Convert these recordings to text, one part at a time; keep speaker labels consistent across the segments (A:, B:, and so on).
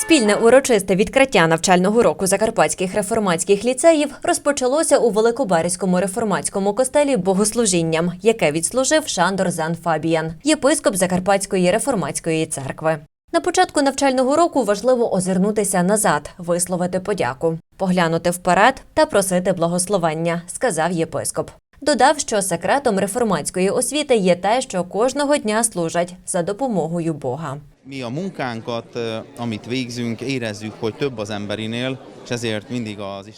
A: Спільне урочисте відкриття навчального року закарпатських реформатських ліцеїв розпочалося у Великобарському реформатському костелі богослужінням, яке відслужив Шандор Зан Фабіян, єпископ Закарпатської реформатської церкви. На початку навчального року важливо озирнутися назад, висловити подяку, поглянути вперед та просити благословення, сказав єпископ. Dodав, що секретом реформатської освіти є те, що кожного дня служать за допомогою Бога.
B: Mi a munkánkat, amit végzünk, érezzük, hogy több az emberinél.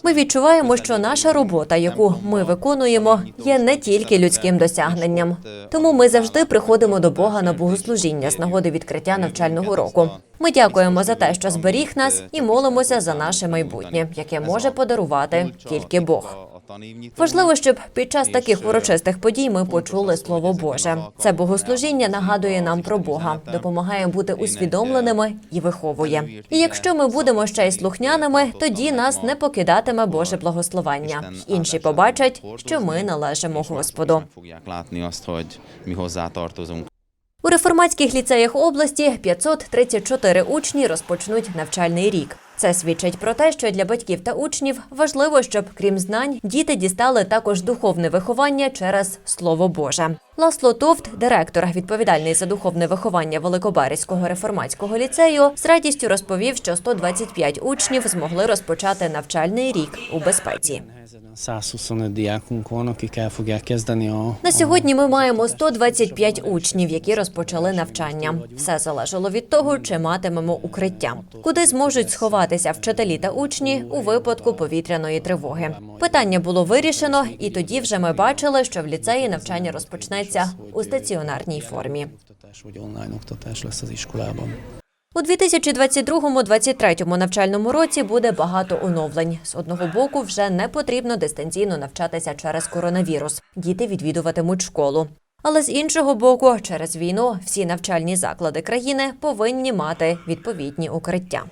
A: Ми відчуваємо, що наша робота, яку ми виконуємо, є не тільки людським досягненням. Тому ми завжди приходимо до Бога на богослужіння з нагоди відкриття навчального року. Ми дякуємо за те, що зберіг нас, і молимося за наше майбутнє, яке може подарувати тільки Бог. Важливо, щоб під час таких урочистих подій ми почули слово Боже. Це богослужіння нагадує нам про Бога, допомагає бути усвідомленими і виховує. І якщо ми будемо ще й слухняними, тоді нас не покидатиме Боже благословення. Інші побачать, що ми належимо Господу. У реформатських ліцеях області 534 учні розпочнуть навчальний рік. Це свідчить про те, що для батьків та учнів важливо, щоб крім знань діти дістали також духовне виховання через слово Боже. Ласло Товт, директор, відповідальний за духовне виховання Великобарського реформатського ліцею, з радістю розповів, що 125 учнів змогли розпочати навчальний рік у безпеці.
C: Nehezen 125 diákunk van, akik el fogják kezdeni a...
A: На сьогодні ми маємо 125 учнів, які розпочали навчання. Все залежало від того, чи матимемо укриття, куди зможуть сховатися вчителі та учні у випадку повітряної тривоги. Питання було вирішено, і тоді вже ми бачили, що в ліцеї навчання розпочнеться у стаціонарній формі. У 2022-2023 навчальному році буде багато оновлень. З одного боку, вже не потрібно дистанційно навчатися через коронавірус. Діти відвідуватимуть школу. Але з іншого боку, через війну всі навчальні заклади країни повинні мати відповідні укриття.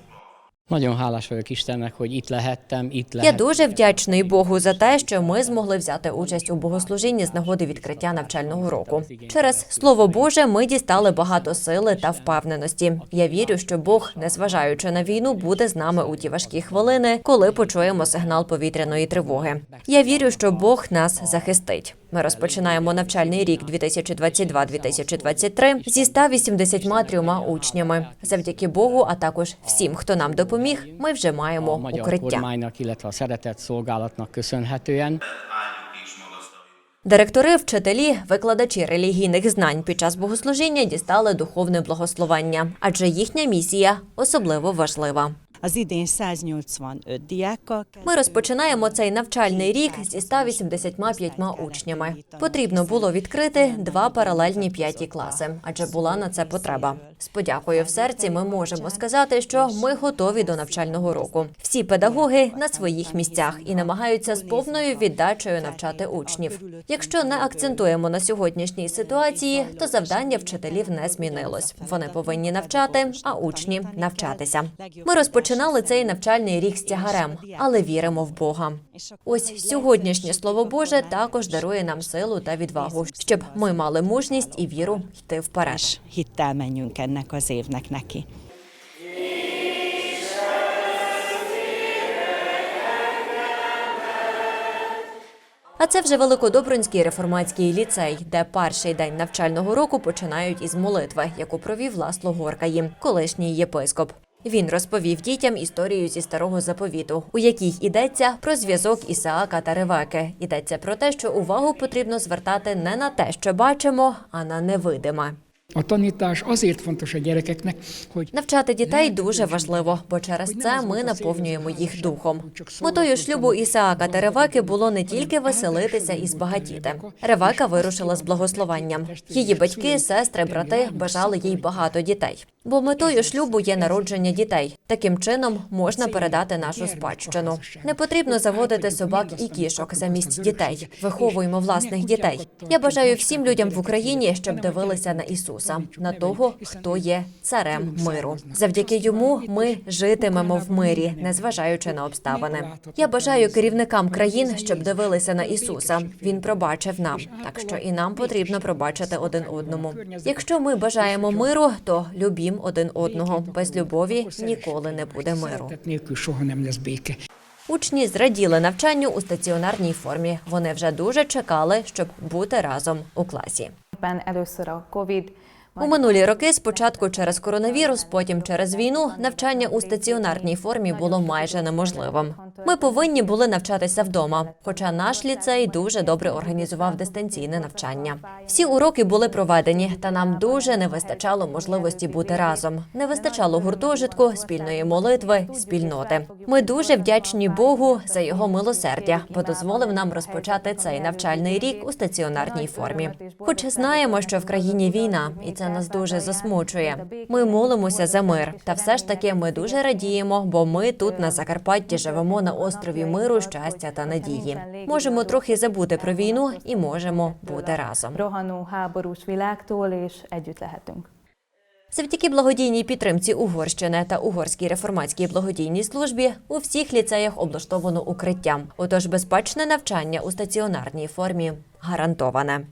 C: Nagyon hálás vagyok Istennek, hogy itt lehettem, itt
A: Я дуже вдячний Богу за те, що ми змогли взяти участь у богослужінні з нагоди відкриття навчального року. Через слово Боже, ми дістали багато сили та впевненості. Я вірю, що Бог, незважаючи на війну, буде з нами у ті важкі хвилини, коли почуємо сигнал повітряної тривоги. Я вірю, що Бог нас захистить. Ми розпочинаємо навчальний рік 2022-2023 зі 183 учнями. Завдяки Богу, а також всім, хто нам допоміг, ми вже маємо укриття. Директори, вчителі, викладачі релігійних знань під час богослужіння дістали духовне благословення, адже їхня місія особливо важлива.
D: Az idén 185 diákkal
A: Ми розпочинаємо цей навчальний рік зі 185 учнями. Потрібно було відкрити два паралельні п'яті класи, адже була на це потреба. З подякою в серці ми можемо сказати, що ми готові до навчального року. Всі педагоги на своїх місцях і намагаються з повною віддачею навчати учнів. Якщо не акцентуємо на сьогоднішній ситуації, то завдання вчителів не змінилось. Вони повинні навчати, а учні навчатися. Ми розпочинали цей навчальний рік з тягарем, але віримо в Бога. Ось сьогоднішнє слово Боже також дарує нам силу та відвагу, щоб ми мали мужність і віру йти вперед. А це вже Великодобрунський реформатський ліцей, де перший день навчального року починають із молитви, яку провів Ласло Горкаї, колишній єпископ. Він розповів дітям історію зі старого заповіту, у якій йдеться про зв'язок Ісаака та Ревеки. Йдеться про те, що увагу потрібно звертати не на те, що бачимо, а на невидиме.
E: A tanítás azért fontos a gyerekeknek, hogy
A: Навчати дітей дуже важливо, бо через це ми наповнюємо їх духом. Метою шлюбу Ісаака та Ревеки було не тільки веселитися і збагатіти. Ревека вирушила з благословенням. Її батьки, сестри, брати бажали їй багато дітей. Бо метою шлюбу є народження дітей. Таким чином можна передати нашу спадщину. Не потрібно заводити собак і кішок замість дітей. Виховуємо власних дітей. Я бажаю всім людям в Україні, щоб дивилися на Ісуса. Ісуса, на того, хто є царем миру. Завдяки йому ми житимемо в мирі, незважаючи на обставини. Я бажаю керівникам країн, щоб дивилися на Ісуса. Він пробачив нам, так що і нам потрібно пробачити один одному. Якщо ми бажаємо миру, то любім один одного. Без любові ніколи не буде миру. Учні зраділи навчанню у стаціонарній формі. Вони вже дуже чекали, щоб бути разом у класі.
F: Éppen először a COVID,
A: У минулі роки, спочатку через коронавірус, потім через війну, навчання у стаціонарній формі було майже неможливим. Ми повинні були навчатися вдома, хоча наш ліцей дуже добре організував дистанційне навчання. Всі уроки були проведені, та нам дуже не вистачало можливості бути разом. Не вистачало гуртожитку, спільної молитви, спільноти. Ми дуже вдячні Богу за його милосердя, бо дозволив нам розпочати цей навчальний рік у стаціонарній формі. Хоч знаємо, що в країні війна, і це нас дуже засмучує. Ми молимося за мир, та все ж таки ми дуже радіємо, бо ми тут на Закарпатті живемо на острові миру, щастя та надії. Можемо трохи забути про війну і можемо бути разом.
F: és.
A: Завдяки благодійній підтримці Угорщини та Угорській реформатській благодійній службі у всіх ліцеях облаштовано укриття. Отож, безпечне навчання у стаціонарній формі гарантоване.